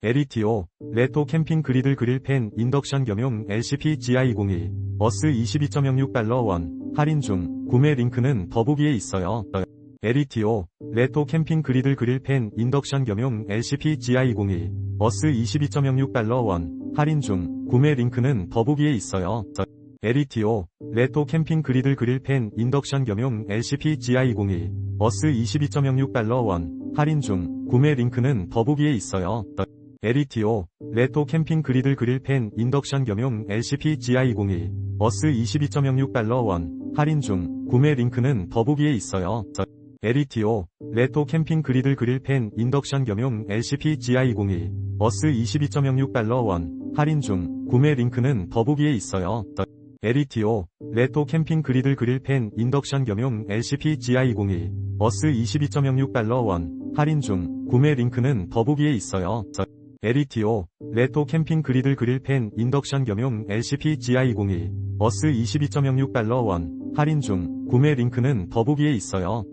LETO, 레토 캠핑 그리들 그릴 팬 인덕션 겸용 LCP GI201, 어스 22.06달러 원, 할인 중, 구매 링크는 더보기에 있어요. LETO, 레토 캠핑 그리들 그릴 팬 인덕션 겸용 LCP GI201, 어스 22.06달러 원, 할인 중, 구매 링크는 더보기에 있어요. LETO, 레토 캠핑 그리들 그릴 팬 인덕션 겸용 LCP GI201, 어스 22.06달러 원, 할인 중, 구매 링크는 더보기에 있어요. LETO, 레토 캠핑 그리들 그릴 팬 인덕션 겸용 LCP GI201, 어스 22.06달러 원, 할인 중, 구매 링크는 더보기에 있어요. LETO, 레토 캠핑 그리들 그릴 팬 인덕션 겸용 LCP GI201, 어스 22.06달러 원, 할인 중, 구매 링크는 더보기에 있어요. LETO, 레토 캠핑 그리들 그릴 팬 인덕션 겸용 LCP GI201, 어스 22.06달러 원, 할인 중, 구매 링크는 더보기에 있어요. LETO, 레토 캠핑 그리들 그릴 팬 인덕션 겸용 LCP GI201, 어스 22.06달러 원, 할인 중, 구매 링크는 더보기에 있어요.